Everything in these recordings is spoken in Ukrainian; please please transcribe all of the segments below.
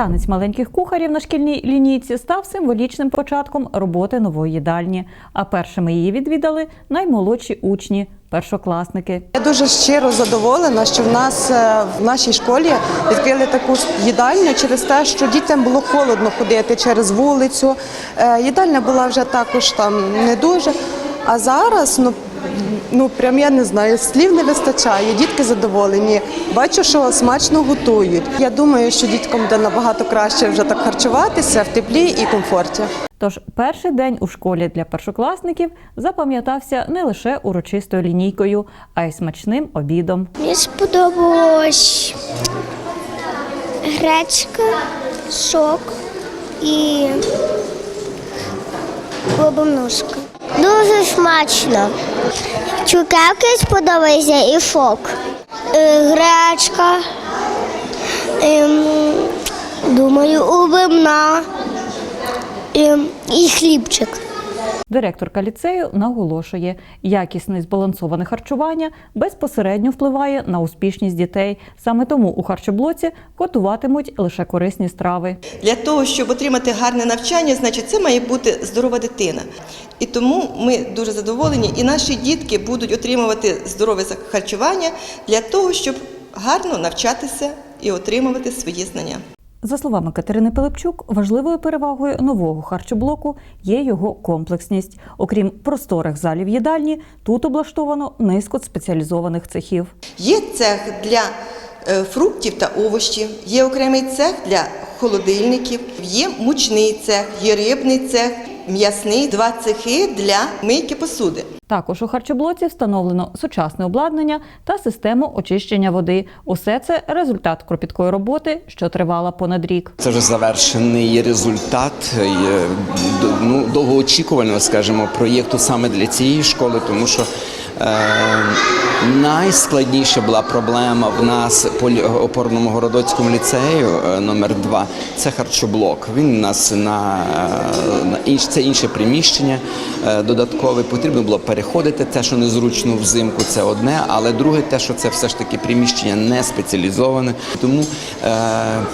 Танець маленьких кухарів на шкільній лінійці став символічним початком роботи нової їдальні. А першими її відвідали наймолодші учні, першокласники. Я дуже щиро задоволена, що в нас е, в нашій школі відкрили таку їдальню через те, що дітям було холодно ходити через вулицю. Е, Їдальня була вже також там не дуже. А зараз ну. Ну, прям я не знаю, слів не вистачає. Дітки задоволені. Бачу, що смачно готують. Я думаю, що діткам буде набагато краще вже так харчуватися в теплі і комфорті. Тож перший день у школі для першокласників запам'ятався не лише урочистою лінійкою, а й смачним обідом. Мені сподобалось гречка, сок і лобоножка. Смачно. Чукавки сподобається і фок. Е, Гречка. Ем, думаю, убивна. Ем, і хлібчик. Директорка ліцею наголошує, якісне збалансоване харчування безпосередньо впливає на успішність дітей. Саме тому у харчоблоці готуватимуть лише корисні страви. Для того, щоб отримати гарне навчання, значить, це має бути здорова дитина. І тому ми дуже задоволені, і наші дітки будуть отримувати здорове харчування для того, щоб гарно навчатися і отримувати свої знання. За словами Катерини Пилипчук, важливою перевагою нового харчоблоку є його комплексність. Окрім просторих залів їдальні, тут облаштовано низку спеціалізованих цехів. Є цех для е, фруктів та овочів, є окремий цех для холодильників, є мучний цех, є рибний цех, м'ясний, два цехи для мийки посуди. Також у харчоблоці встановлено сучасне обладнання та систему очищення води. Усе це результат кропіткої роботи, що тривала понад рік. Це вже завершений результат е, ну, довгоочікуваного, скажімо, проєкту саме для цієї школи, тому що е, найскладніша була проблема в нас по опорному городоцькому ліцею е, номер 2 це харчоблок. Він у нас на, е, на інш, це інше приміщення е, додаткове. Потрібно було переходити. Те, що незручно взимку, це одне, але друге, те, що це все ж таки приміщення не спеціалізоване. Тому е,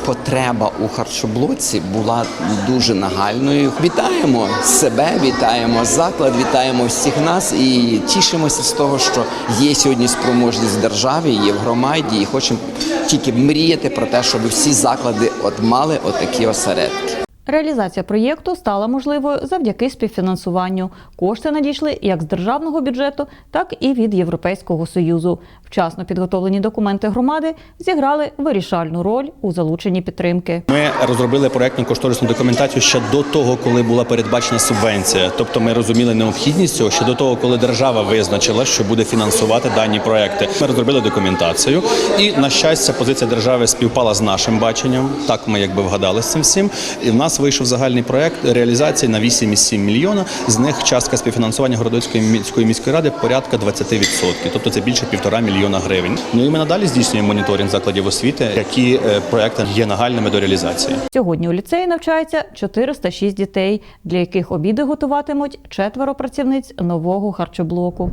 потреба у харчоблоці була дуже нагальною. Вітаємо себе, вітаємо заклад, вітаємо всіх нас і тішимося з того, що є сьогодні спроможність в державі, є в громаді, і хочемо тільки мріяти про те, щоб всі заклади от мали отакі осередки. Реалізація проєкту стала можливою завдяки співфінансуванню. Кошти надійшли як з державного бюджету, так і від Європейського союзу. Вчасно підготовлені документи громади зіграли вирішальну роль у залученні підтримки. Ми розробили проектну кошторисну документацію ще до того, коли була передбачена субвенція. Тобто ми розуміли необхідність цього ще до того, коли держава визначила, що буде фінансувати дані проекти. Ми розробили документацію, і на щастя, позиція держави співпала з нашим баченням. Так ми якби вгадали з цим всім. І в нас вийшов загальний проект реалізації на 8,7 мільйона. З них частка співфінансування Городоцької міської міської ради порядка 20%. Тобто це більше півтора мільйона гривень. Ну і ми надалі здійснюємо моніторинг закладів освіти, які е, проекти є нагальними до реалізації. Сьогодні у ліцеї навчається 406 дітей, для яких обіди готуватимуть четверо працівниць нового харчоблоку.